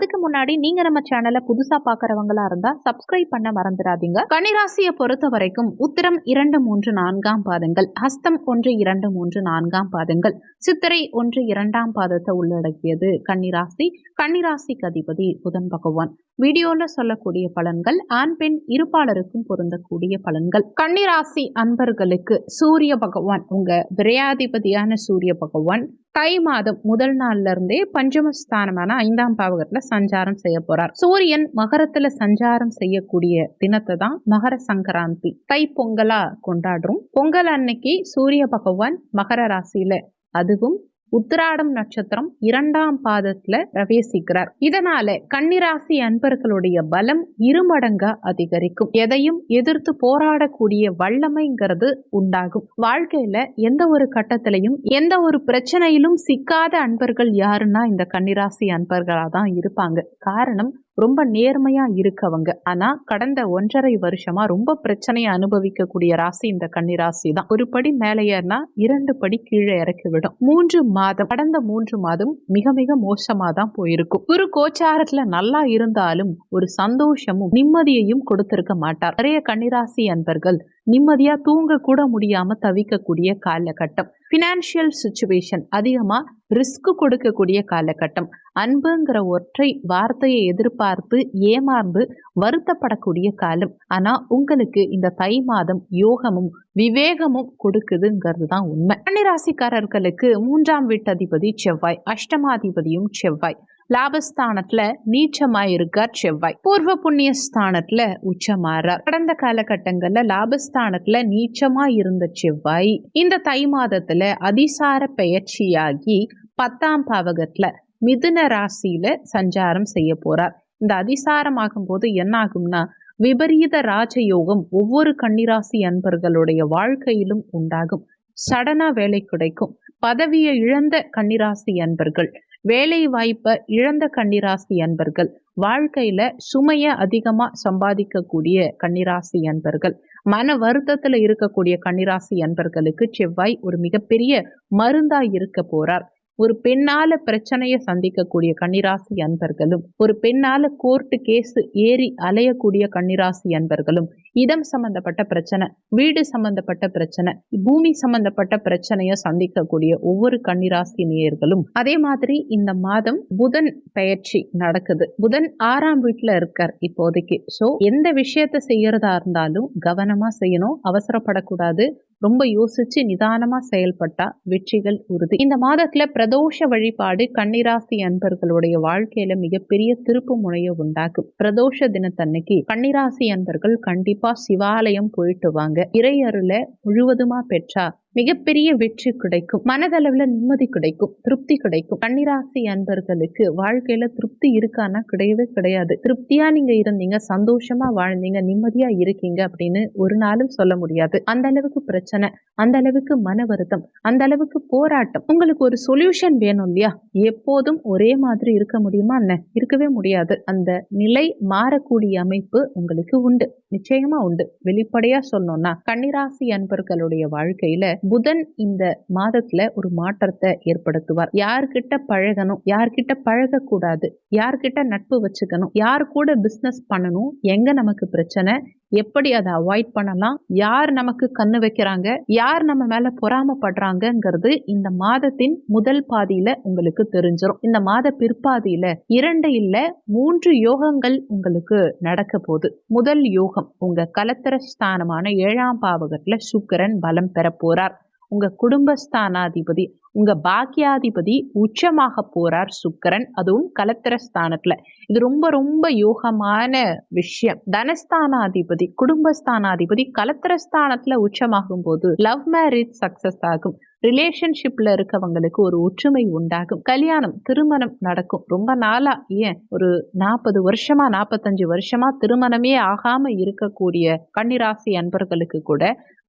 அதுக்கு முன்னாடி நீங்க நம்ம சேனலை புதுசா பாக்குறவங்களா இருந்தா சப்ஸ்கிரைப் பண்ண மறந்துடாதீங்க. கன்னிராசியை பொறுத்த வரைக்கும் உத்திரம் இரண்டு மூன்று நான்காம் பாதங்கள் ஹஸ்தம் ஒன்று இரண்டு மூன்று நான்காம் பாதங்கள். சித்திரை ஒன்று இரண்டாம் பாதத்தை உள்ளடக்கியது கன்னிராசி. கன்னிராசிக்கு அதிபதி புதன் பகவான். வீடியோல சொல்லக்கூடிய பலன்கள் ஆண் பெண் இருப்பாளருக்கும் பொருந்தக்கூடிய பலன்கள். கன்னிராசி அன்பர்களுக்கு சூரிய பகவான் உங்க விரையாதிபதியான சூரிய பகவான் தை மாதம் முதல் நாள்ல இருந்தே பஞ்சமஸ்தானமான ஐந்தாம் பாவகத்துல சஞ்சாரம் செய்ய போறார். சூரியன் மகரத்துல சஞ்சாரம் செய்யக்கூடிய தினத்தை தான் மகர சங்கராந்தி. தை பொங்கலா கொண்டாடுறோம். பொங்கல் அன்னைக்கு சூரிய பகவான் மகர ராசியில அதுவும் உத்திராடம் நட்சத்திரம் இரண்டாம் பாதத்துல பிரவேசிக்கிறார். இதனால கன்னிராசி அன்பர்களுடைய பலம் இருமடங்கா அதிகரிக்கும். எதையும் எதிர்த்து போராடக்கூடிய வல்லமைங்கிறது உண்டாகும். வாழ்க்கையில எந்த ஒரு கட்டத்திலையும் எந்த ஒரு பிரச்சனையிலும் சிக்காத அன்பர்கள் யாருன்னா இந்த கன்னிராசி அன்பர்களா தான் இருப்பாங்க. காரணம் ரொம்ப நேர்மையா இருக்கவங்க. ஆனா கடந்த ஒன்றரை வருஷமா ரொம்ப பிரச்சனையை அனுபவிக்கக்கூடிய ராசி இந்த கன்னி ராசி தான். ஒரு படி மேலே ஏறினா இரண்டு படி கீழே இறக்கி விடும். மூன்று மாதம் கடந்த மூன்று மாதம் மிக மிக மோசமா தான் போயிருக்கும். ஒரு கோச்சாரத்துல நல்லா இருந்தாலும் ஒரு சந்தோஷமும் நிம்மதியையும் கொடுத்திருக்க மாட்டார். நிறைய கன்னிராசி அன்பர்கள் நிம்மதியா தூங்க கூட முடியாம தவிக்கக்கூடிய காலகட்டம். பினான்சியல் சுச்சுவேஷன் அதிகமா ரிஸ்க் கொடுக்கக்கூடிய காலகட்டம். அன்புங்கிற ஒற்றை வார்த்தையை எதிர்பார்த்து ஏமாந்து வருத்தப்படக்கூடிய காலம். ஆனா உங்களுக்கு இந்த தை மாதம் யோகமும் விவேகமும் கொடுக்குதுங்கிறது தான் உண்மை. கன்னிராசிக்காரர்களுக்கு மூன்றாம் வீட்டதிபதி செவ்வாய் அஷ்டமாதிபதியும் செவ்வாய். லாபஸ்தானத்துல நீச்சமாய் இருக்கார் செவ்வாய். பூர்வ புண்ணிய ஸ்தானத்துல உச்சமாறார். கடந்த காலகட்டங்கள்ல லாபஸ்தானத்துல நீச்சமா இருந்த செவ்வாய் இந்த தை மாதத்துல அதிசார பெயர்ச்சியாகி பத்தாம் பாவகத்துல மிதுன ராசியில சஞ்சாரம் செய்ய போறார். இந்த அதிசாரம் ஆகும்போது என்ன ஆகும்னா விபரீத ராஜயோகம் ஒவ்வொரு கன்னிராசி அன்பர்களுடைய வாழ்க்கையிலும் உண்டாகும். சடனா வேலை கிடைக்கும். பதவியை இழந்த கன்னிராசி அன்பர்கள் வேலை வாய்ப்பை இழந்த கன்னிராசி அன்பர்கள். வாழ்க்கையில சுமைய அதிகமா சம்பாதிக்கக்கூடிய கன்னிராசி அன்பர்கள். மன வருத்தத்துல இருக்கக்கூடிய கன்னிராசி அன்பர்களுக்கு செவ்வாய் ஒரு மிகப்பெரிய மருந்தா இருக்க போறார். ஒரு பெண்ணால பிரச்சனையை சந்திக்கக்கூடிய கன்னிராசி அன்பர்களும் ஒரு பெண்ணால கோர்ட்டு கேஸ் ஏறி அலையக்கூடிய கன்னிராசி அன்பர்களும் இடம் சம்பந்தப்பட்ட பிரச்சனை வீடு சம்பந்தப்பட்ட பிரச்சனை பூமி சம்பந்தப்பட்ட பிரச்சனையை சந்திக்கக்கூடிய ஒவ்வொரு கன்னிராசி நேயர்களும் அதே மாதிரி இந்த மாதம் புதன் பயிற்சி நடக்குது. புதன் ஆறாம் வீட்டுல இருக்கார் இப்போதைக்கு. சோ எந்த விஷயத்த செய்யறதா இருந்தாலும் கவனமா செய்யணும். அவசரப்படக்கூடாது. ரொம்ப யோசிச்சு நிதானமா செயல்பட்டா வெற்றிகள் உறுதி. இந்த மாதத்துல பிரதோஷ வழிபாடு கன்னிராசி அன்பர்களுடைய வாழ்க்கையில மிகப்பெரிய திருப்பு முனைய உண்டாக்கும். பிரதோஷ தினத்தன்னைக்கு கன்னிராசி அன்பர்கள் கண்டிப்பா சிவாலயம் போயிட்டு வாங்க. இறையருளை முழுவதுமா பெற்றா மிகப்பெரிய வெற்றி கிடைக்கும். மனதளவுல நிம்மதி கிடைக்கும். திருப்தி கிடைக்கும். கன்னிராசி அன்பர்களுக்கு வாழ்க்கையில திருப்தி இருக்கான்னா கிடையவே கிடையாது. திருப்தியா நீங்க இருந்தீங்க சந்தோஷமா வாழ்ந்தீங்க நிம்மதியா இருக்கீங்க அப்படின்னு ஒரு நாளும் சொல்ல முடியாது. அந்த அளவுக்கு பிரச்சனை அந்த அளவுக்கு மன வருத்தம் அந்த அளவுக்கு போராட்டம். உங்களுக்கு ஒரு சொல்யூஷன் வேணும் இல்லையா? எப்போதும் ஒரே மாதிரி இருக்க முடியுமா என்ன? இருக்கவே முடியாது. அந்த நிலை மாறக்கூடிய அமைப்பு உங்களுக்கு உண்டு. நிச்சயமா உண்டு. வெளிப்படையா சொல்லணும்னா கன்னிராசி அன்பர்களுடைய வாழ்க்கையில புதன் இந்த மாதத்துல ஒரு மாற்றத்தை ஏற்படுத்துவார். யார்கிட்ட பழகணும் யார்கிட்ட பழக கூடாது யார்கிட்ட நட்பு வச்சுக்கணும் யார் கூட பிசினஸ் பண்ணணும் எங்க நமக்கு பிரச்சனை எப்படி அதை அவாய்ட் பண்ணலாம்? யார் நமக்கு கண்ணு வைக்கிறாங்க? யார் நம்ம மேல பொறாமப்படுறாங்கிறது இந்த மாதத்தின் முதல் பாதியில உங்களுக்கு தெரிஞ்சிடும் இந்த மாத பிற்பாதியில இரண்டு இல்ல மூன்று யோகங்கள் உங்களுக்கு நடக்க போகுது. முதல் யோகம் உங்க கலத்தர ஸ்தானமான ஏழாம் பாவகத்துல சுக்கரன் பலம் பெற போறார் உங்க குடும்பஸ்தானாதிபதி உங்க பாக்கியாதிபதி உச்சமாக போறார் சுக்கரன். அதுவும் கலத்திர ஸ்தானத்தில். இது ரொம்ப ரொம்ப யோகமான விஷயம். தனஸ்தானாதிபதி குடும்பஸ்தானாதிபதி கலத்திர ஸ்தானத்தில் உச்சமாகும் போது லவ் மேரேஜ் சக்சஸ் ஆகும். ரிலேஷன்ஷிப்ல இருக்கவங்களுக்கு ஒரு ஒற்றுமை உண்டாகும். கல்யாணம் திருமணம் நடக்கும். ரொம்ப நாளா ஏன்? ஒரு நாற்பது வருஷமா நாற்பத்தஞ்சு வருஷமா திருமணமே ஆகாம இருக்கக்கூடிய கன்னிராசி அன்பர்களுக்கு கூட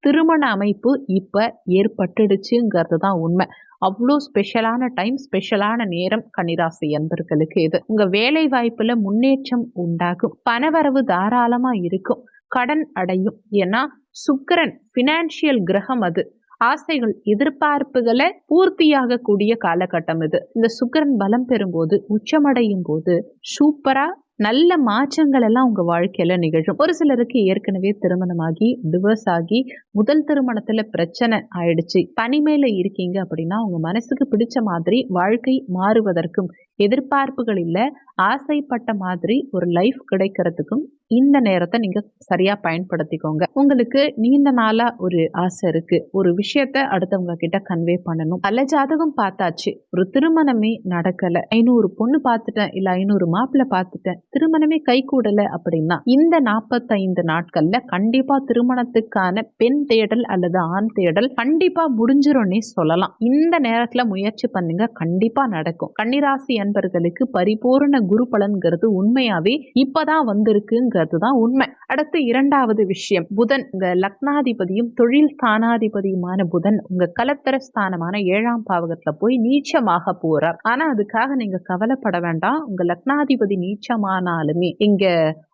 திருமண அமைப்பு இப்போ ஏற்பட்டுடுச்சுங்கிறது தான் உண்மை. அவ்வளோ ஸ்பெஷலான டைம் ஸ்பெஷலான நேரம் கன்னிராசி அன்பர்களுக்கு இது. உங்கள் வேலை வாய்ப்பில் முன்னேற்றம் உண்டாகும். பணவரவு தாராளமாக இருக்கும். கடன் அடையும். ஏன்னா சுக்கரன் ஃபினான்ஷியல் கிரகம் அது. ஆசைகள் எதிர்பார்ப்புகளை பூர்த்தியாகக்கூடிய காலகட்டம் இது. இந்த சுக்கரன் பலம் பெறும்போது உச்சமடையும் போது சூப்பராக நல்ல மாற்றங்கள் எல்லாம் உங்க வாழ்க்கையில நிகழும். ஒரு சிலருக்கு ஏற்கனவே திருமணமாகி டிவோர்ஸ் ஆகி முதல் திருமணத்துல பிரச்சனை ஆயிடுச்சு. பனிமேல இருக்கீங்க அப்படின்னா உங்க மனசுக்கு பிடிச்ச மாதிரி வாழ்க்கை மாறுவதற்கும் எதிர்பார்ப்புகள் இல்லை ஆசைப்பட்ட மாதிரி ஒரு லைஃப் கிடைக்கிறதுக்கும் இந்த நேரத்தை நீங்க சரியா பயன்படுத்திக்கோங்க. உங்களுக்கு நீண்ட நாளா ஒரு ஆசை இருக்கு. ஒரு விஷயத்த அடுத்தவங்க கிட்ட கன்வே பண்ணணும். பல ஜாதகம் பார்த்தாச்சு. ஒரு திருமணமே நடக்கல. ஐநூறு பொண்ணு பார்த்துட்டேன். இல்ல ஐநூறு மாப்பிள்ளை பார்த்துட்டேன். திருமணமே கை கூடல அப்படின்னா இந்த நாற்பத்தைந்து நாட்கள்ல கண்டிப்பா திருமணத்துக்கான பெண் தேடல் அல்லது ஆண் தேடல் கண்டிப்பா முடிஞ்சிரும்னே சொல்லலாம். இந்த நேரத்துல முயற்சி பண்ணுங்க. கண்டிப்பா நடக்கும். கன்னிராசி நண்பர்களுக்கு பரிபூர்ண குரு பலன்கிறது உண்மையாவே இப்பதான் வந்திருக்குங்கிறது தான் உண்மை. அடுத்து இரண்டாவது விஷயம். புதன் உங்க லக்னாதிபதியும் தொழில் ஸ்தானாதிபதியுமான புதன் உங்க கலத்தர ஸ்தானமான ஏழாம் பாவகத்துல போய் நீச்சமாக போறார். ஆனா அதுக்காக நீங்க கவலைப்பட வேண்டாம். உங்க லக்னாதிபதி நீச்சமானாலுமே இங்க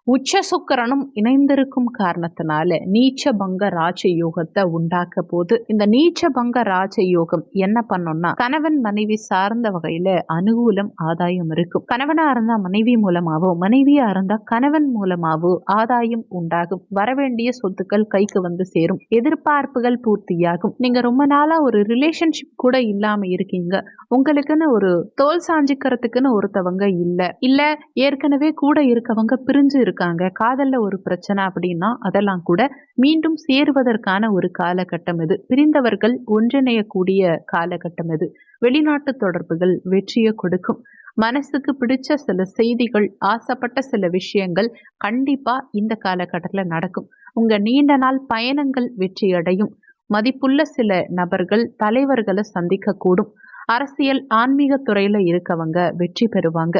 உச்ச சுக்கரனும் இணைந்திருக்கும் காரணத்தினால நீச்ச பங்க ராஜ யோகத்தை உண்டாக்க போது இந்த நீச்ச பங்க ராஜ யோகம் என்ன பண்ணோம்னா கணவன் மனைவி சார்ந்த வகையில அனுகூலம் ஆதாயம் இருக்கும். கணவனா இருந்தா மனைவி மூலமாவோ மனைவியா இருந்தா கணவன் மூலமாவோ ஆதாயம் உண்டாகும். வரவேண்டிய சொத்துக்கள் கைக்கு வந்து சேரும். எதிர்பார்ப்புகள் பூர்த்தியாகும். நீங்க ரொம்ப நாளா ஒரு ரிலேஷன்ஷிப் கூட இல்லாம இருக்கீங்க. உங்களுக்குன்னு ஒரு தோல் சாஞ்சிக்கிறதுக்குன்னு ஒருத்தவங்க இல்ல. இல்ல ஏற்கனவே கூட இருக்கவங்க பிரிஞ்சு இருக்காங்க. காதல்ல ஒரு பிரச்சனை அப்படின்னா அதெல்லாம் கூட மீண்டும் சேருவதற்கான ஒரு காலகட்டம் இது. பிரிந்தவர்கள் ஒன்றிணையக்கூடிய காலகட்டம் இது. வெளிநாட்டு தொடர்புகள் வெற்றியை கொடுக்கும். மனசுக்கு பிடிச்ச சில செய்திகள் ஆசைப்பட்ட சில விஷயங்கள் கண்டிப்பா இந்த காலகட்டத்தில் நடக்கும். உங்க நீண்ட நாள் பயணங்கள் வெற்றியடையும். மதிப்புள்ள சில நபர்கள் தலைவர்களை சந்திக்கக்கூடும். அரசியல் ஆன்மீக துறையில இருக்கவங்க வெற்றி பெறுவாங்க.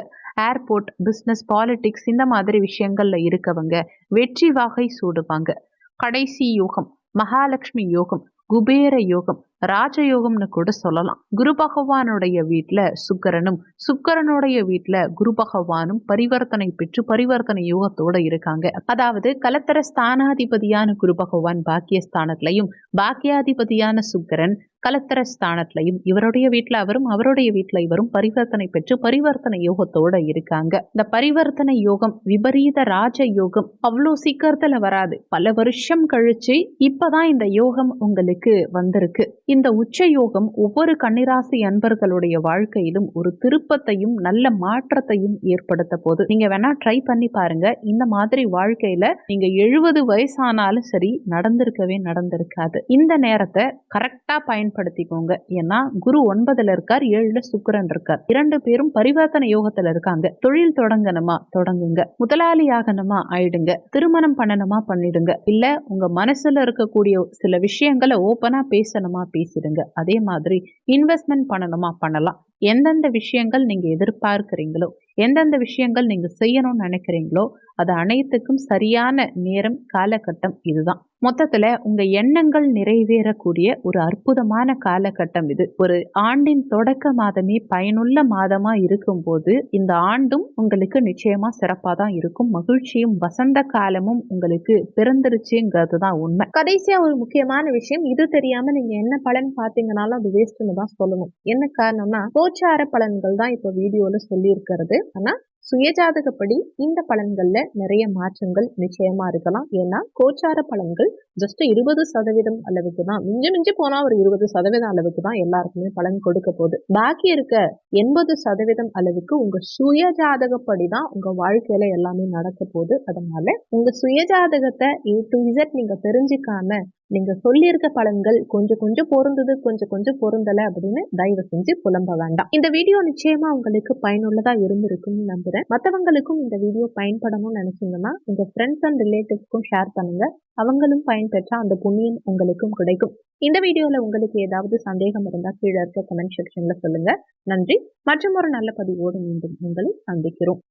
ஏர்போர்ட் பிஸ்னஸ் பாலிடிக்ஸ் இந்த மாதிரி விஷயங்கள்ல இருக்கவங்க வெற்றி வாகை சூடுவாங்க. கடைசி யோகம் மகாலட்சுமி யோகம் குபேர யோகம் ராஜயோகம்னு கூட சொல்லலாம். குரு பகவானுடைய வீட்டில் சுக்கரனும் சுக்கரனுடைய வீட்டில் குரு பகவானும் பரிவர்த்தனை பெற்று பரிவர்த்தனை யோகத்தோட இருக்காங்க. அதாவது கலத்தர ஸ்தானாதிபதியான குரு பகவான் பாக்கியஸ்தானத்திலையும் பாக்கியாதிபதியான சுக்கரன் கலத்தர ஸ்தானத்திலையும் இவருடைய வீட்டில் அவரும் அவருடைய வீட்டில் இவரும் பரிவர்த்தனை பெற்று பரிவர்த்தனை யோகத்தோட இருக்காங்க. இந்த பரிவர்த்தனை யோகம் விபரீத ராஜ யோகம் அவ்வளோ சீக்கிரத்தில் வராது. பல வருஷம் கழிச்சு இப்பதான் இந்த யோகம் உங்களுக்கு வந்திருக்கு. இந்த உச்ச யோகம் ஒவ்வொரு கன்னிராசி அன்பர்களுடைய வாழ்க்கையிலும் ஒரு திருப்பத்தையும் நல்ல மாற்றத்தையும் ஏற்படுத்த போது நீங்க வேணா ட்ரை பண்ணி பாருங்க. இந்த மாதிரி வாழ்க்கையில நீங்க எழுபது வயசானாலும் சரி நடந்திருக்கவே நடந்திருக்காது. இந்த நேரத்தை கரெக்டா பயன்படுத்திக்கோங்க. ஏன்னா குரு ஒன்பதுல இருக்கார் ஏழுல சுக்கிரன் இருக்கார். இரண்டு பேரும் பரிவர்த்தனை யோகத்துல இருக்காங்க. தொழில் தொடங்கணுமா? தொடங்குங்க. முதலாளி ஆகணுமா ஆயிடுங்க. திருமணம் பண்ணணுமா? பண்ணிடுங்க. இல்ல உங்க மனசுல இருக்கக்கூடிய சில விஷயங்களை ஓப்பனா பேசணுமா? பேசிடுங்க. அதே மாதிரி இன்வெஸ்ட்மெண்ட் பண்ணணுமா? பண்ணலாம். எந்தெந்த விஷயங்கள் நீங்கள் எதிர்பார்க்குறீங்களோ எந்தெந்த விஷயங்கள் நீங்கள் செய்யணும்னு நினைக்கிறீங்களோ அது அனைத்துக்கும் சரியான நேரம் காலகட்டம் இதுதான். மொத்தத்தில் உங்கள் எண்ணங்கள் நிறைவேறக்கூடிய ஒரு அற்புதமான காலகட்டம் இது. ஒரு ஆண்டின் தொடக்க மாதமே பயனுள்ள மாதமாக இருக்கும்போது இந்த ஆண்டும் உங்களுக்கு நிச்சயமாக சிறப்பாக தான் இருக்கும். மகிழ்ச்சியும் வசந்த காலமும் உங்களுக்கு பிறந்துருச்சுங்கிறது தான் உண்மை. கடைசியாக ஒரு முக்கியமான விஷயம் இது தெரியாமல் நீங்கள் என்ன பலன் பார்த்தீங்கனாலும் அது வேஸ்ட்னு தான் சொல்லணும். என்ன காரணம்னா கோச்சார பலன்கள் தான் இப்போ வீடியோவில் சொல்லியிருக்கிறது. ஆனால் சுயஜாதகப்படி இந்த பலன்கள்ல நிறைய மாற்றங்கள் நிச்சயமா இருக்கலாம். ஏன்னா கோச்சார பலன்கள் ஜஸ்ட் இருபது சதவீதம் அளவுக்கு தான். மிஞ்சி மிஞ்சி போனா ஒரு இருபது சதவீதம் அளவுக்கு தான் எல்லாருக்குமே பலன் கொடுக்க போகுது. பாக்கி இருக்க எண்பது சதவீதம் அளவுக்கு உங்க சுயஜாதகப்படி தான் உங்க வாழ்க்கையில எல்லாமே நடக்க போகுது. அதனால உங்க சுயஜாதகத்தை ஏ டு இசட் நீங்க தெரிஞ்சுக்காம நீங்க சொல்லியிருக்க பலன்கள் கொஞ்சம் கொஞ்சம் பொருந்தது கொஞ்சம் கொஞ்சம் பொருந்தல அப்படின்னு தயவு செஞ்சு புலம்ப வேண்டாம். இந்த வீடியோ நிச்சயமா உங்களுக்கு பயனுள்ளதா இருந்திருக்கும்னு நம்புறேன். மற்றவங்களுக்கும் இந்த வீடியோ பயன்படணும்னு நினைச்சீங்கன்னா உங்க ஃப்ரெண்ட்ஸ் அண்ட் ரிலேட்டிவ்ஸ்க்கும் ஷேர் பண்ணுங்க. அவங்களும் பயன்பெற்றா அந்த புண்ணியம் உங்களுக்கும் கிடைக்கும். இந்த வீடியோல உங்களுக்கு ஏதாவது சந்தேகம் இருந்தா கீழே இருக்க கமெண்ட் செக்ஷன்ல சொல்லுங்க. நன்றி. மற்றும் ஒரு நல்ல பதிவோடு மீண்டும் உங்களை சந்திக்கிறோம்.